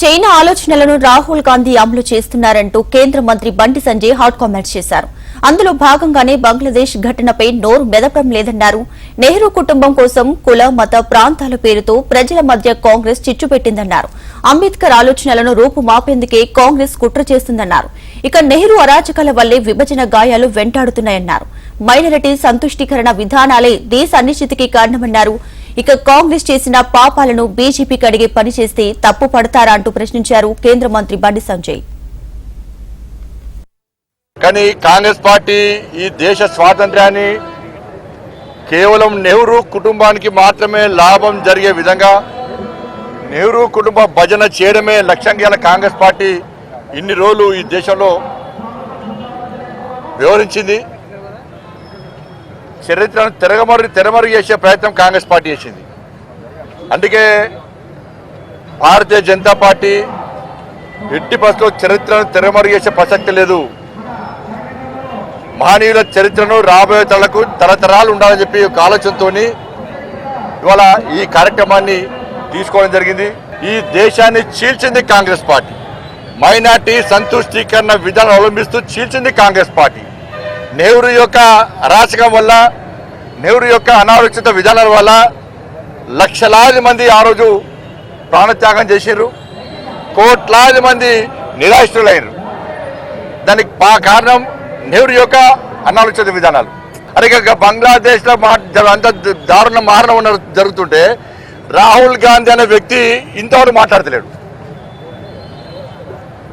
China ఆలోచనలను రాహుల్ గాంధీ అమలు చేస్తున్నారంటూ కేంద్ర మంత్రి బండి సంజయ్ హాట్ కామెంట్స్ చేశారు. అందులో భాగంగానే బంగ్లాదేశ్ ఘటనపై నోరు మెదపడం లేదన్నారు. నెహ్రూ కుటుంబం కోసం కుల మత ప్రాంతాల పేరుతో ప్రజల మధ్య కాంగ్రెస్ చిచ్చు పెట్టిందన్నారు అంబేద్కర్ ఆలోచనలను రూపుమాపేందుకే కాంగ్రెస్ కుట్ర చేస్తుందన్నారు. ఇక నెహ్రూ అరాచకాల వల్లే విభజన గాయాలు వెంటాడుతున్నాయన్నారు. మైనారిటీ సంతుష్టీకరణ విధానాలే దేశ అనిశ్చితికి కారణమన్నారు. ఇక కాంగ్రెస్ చేసిన పాపాలను బీజేపీకి కడిగే పని చేస్తే తప్పు పడతారా అంటూ ప్రశ్నించారు కేంద్ర మంత్రి బండి సంజయ్. కానీ కాంగ్రెస్ పార్టీ ఈ దేశ స్వాతంత్ర్యాన్ని కేవలం నెహ్రూ కుటుంబానికి మాత్రమే లాభం జరిగే విధంగా నెహ్రూ కుటుంబ భజన చేయడమే లక్ష్యంగా గల కాంగ్రెస్ పార్టీ ఇన్ని రోజులు ఈ దేశంలో వివరించింది చరిత్రను తిరగమరు తెరమరు చేసే ప్రయత్నం కాంగ్రెస్ పార్టీ చేసింది. అందుకే భారతీయ జనతా పార్టీ ఎట్టి బస్సులో చరిత్రను తెరమరు చేసే ప్రసక్తి లేదు. మహనీయుల చరిత్రను రాబోయే తలకు తరతరాలు ఉండాలని చెప్పి ఒక ఆలోచనతో ఇవాళ ఈ కార్యక్రమాన్ని తీసుకోవడం జరిగింది. ఈ దేశాన్ని చీల్చింది కాంగ్రెస్ పార్టీ. మైనార్టీ సంతుష్టీకరణ విధానం అవలంబిస్తూ చీల్చింది కాంగ్రెస్ పార్టీ. నెహ్రూ యొక్క అరాచకం వల్ల నెహ్రూ యొక్క అనాలోచిత విధానాల వల్ల లక్షలాది మంది ఆ రోజు ప్రాణత్యాగం చేశారు కోట్లాది మంది నిరాశ్రులైనరు. దానికి మా కారణం నెహ్రూ యొక్క అనాలోచిత విధానాలు. అరే బంగ్లాదేశ్లో మా అంత దారుణ మారణం ఉన్న జరుగుతుంటే రాహుల్ గాంధీ అనే వ్యక్తి ఇంతవరకు మాట్లాడతలేడు.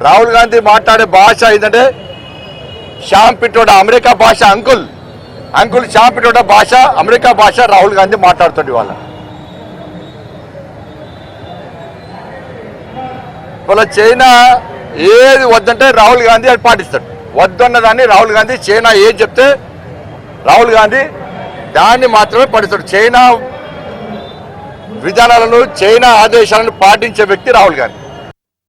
రాహుల్ గాంధీ మాట్లాడే భాష ఏంటంటే శ్యామ్ పిట్టోడ అమెరికా భాష అంకుల్. అంకుల్ చాపిటోట భాష అమెరికా భాష రాహుల్ గాంధీ మాట్లాడుతుంది వాళ్ళ. వాళ్ళ చైనా ఏది వద్దంటే రాహుల్ గాంధీ అది పాటిస్తాడు. వద్దన్న దాన్ని రాహుల్ గాంధీ చైనా ఏది చెప్తే రాహుల్ గాంధీ దాన్ని మాత్రమే పాటిస్తాడు. చైనా విధానాలను చైనా ఆదేశాలను పాటించే వ్యక్తి రాహుల్ గాంధీ.